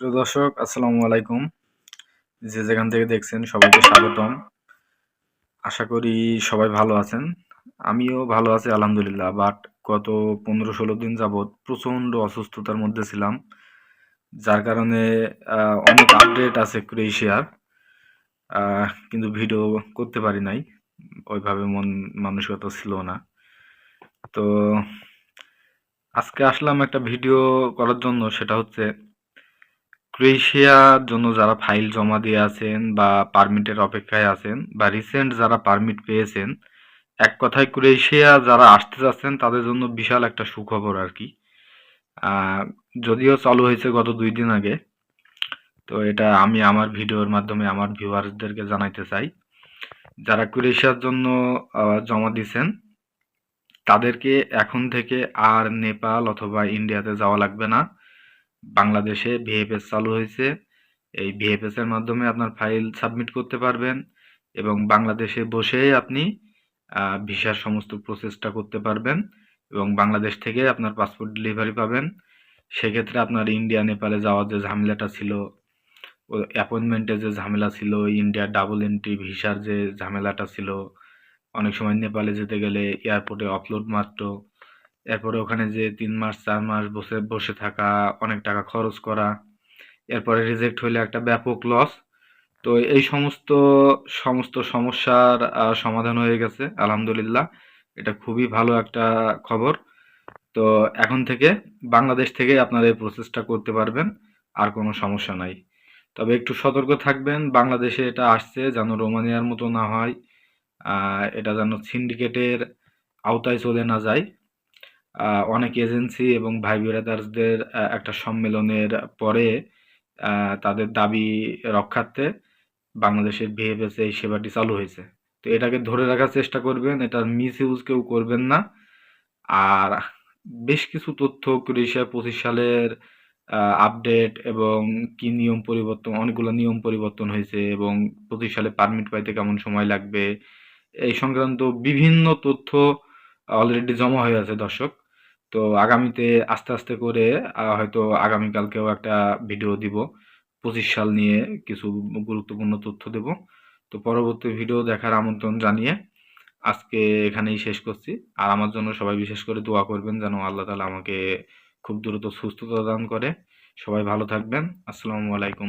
প্রিয় দর্শক, আসসালামু আলাইকুম। যে যেখান থেকে দেখছেন, সবাইকে স্বাগতম। আশা করি সবাই ভালো আছেন। আমিও ভালো আছি, আলহামদুলিল্লাহ। বাট গত পনেরো ষোলো দিন যাবৎ প্রচণ্ড অসুস্থতার মধ্যে ছিলাম। যার কারণে অনেক আপডেট আছে ক্রোয়েশিয়ার কিন্তু ভিডিও করতে পারি নাই। ওইভাবে মন মানসিকতা ছিল না। তো আজকে আসলাম একটা ভিডিও করার জন্য। সেটা হচ্ছে ক্রোয়েশিয়ার জন্য যারা ফাইল জমা দিয়ে আছেন বা পারমিটের অপেক্ষায় আছেন বা রিসেন্ট যারা পারমিট পেয়েছেন, এক কথায় ক্রোয়েশিয়া যারা আসতে যাচ্ছেন, তাদের জন্য বিশাল একটা সুখবর আর কি। যদিও চালু হয়েছে গত দুই দিন আগে, তো এটা আমি আমার ভিডিওর মাধ্যমে আমার ভিউয়ার্সদেরকে জানাইতে চাই। যারা ক্রোয়েশিয়ার জন্য জমা দিছেন, তাদেরকে এখন থেকে আর নেপাল অথবা ইন্ডিয়াতে যাওয়া লাগবে না। বাংলাদেশে ভিএফএস চালু হয়েছে। এই ভিএফএস এর মাধ্যমে আপনার ফাইল সাবমিট করতে পারবেন এবং বাংলাদেশে বসেই আপনি ভিসার সমস্ত প্রসেসটা করতে পারবেন এবং বাংলাদেশ থেকে আপনার পাসপোর্ট ডেলিভারি পাবেন। সেক্ষেত্রে আপনার ইন্ডিয়া, নেপালে যাওয়ার যে ঝামেলাটা ছিল অ্যাপয়েন্টমেন্টের যে ঝামেলা ছিল, ইন্ডিয়া ডাবল এন্ট্রি ভিসার যে ঝামেলাটা ছিল, অনেক সময় নেপালে যেতে গেলে এয়ারপোর্টে অফলোড মারতো এরপরে ওখানে যে তিন মাস, চার মাস বসে বসে থাকা, অনেক টাকা খরচ করা, এরপরে রিজেক্ট হইলে একটা ব্যাপক লস তো এই সমস্ত সমস্ত সমস্যার সমাধান হয়ে গেছে, আলহামদুলিল্লাহ। এটা খুবই ভালো একটা খবর। তো এখন থেকে বাংলাদেশ থেকে আপনারা এই প্রসেসটা করতে পারবেন, আর কোনো সমস্যা নাই। তবে একটু সতর্ক থাকবেন, বাংলাদেশে এটা আসছে, যেন রোমানিয়ার মতো না হয় এটা যেন সিন্ডিকেটের আওতায় চলে না যায়। অনেক এজেন্সি এবং ভাই ব্রাদার্সদের একটা সম্মেলনের পরে তাদের দাবি রক্ষার্থে বাংলাদেশের ভিএফএস এই সেবাটি চালু হয়েছে। তো এটাকে ধরে রাখার চেষ্টা করবেন এটার মিস ইউজ কেউ করবেন না। আর বেশ কিছু তথ্য ক্রোয়েশিয়া পঁচিশ সালের আপডেট এবং কি নিয়ম পরিবর্তন, অনেকগুলো নিয়ম পরিবর্তন হয়েছে এবং পঁচিশ সালে পারমিট পাইতে কেমন সময় লাগবে, এই সংক্রান্ত বিভিন্ন তথ্য অলরেডি জমা হয়ে আছে দর্শক। তো আগামীতে আস্তে আস্তে করে হয়তো আগামীকালকেও একটা ভিডিও দিব। পঁচিশ সাল নিয়ে কিছু গুরুত্বপূর্ণ তথ্য দেব। তো পরবর্তী ভিডিও দেখার আমন্ত্রণ জানিয়ে আজকে এখানেই শেষ করছি। আর আমার জন্য সবাই বিশেষ করে দোয়া করবেন যেন আল্লাহ তালা আমাকে খুব দ্রুত সুস্থতা দান করে। সবাই ভালো থাকবেন। আসসালামু আলাইকুম।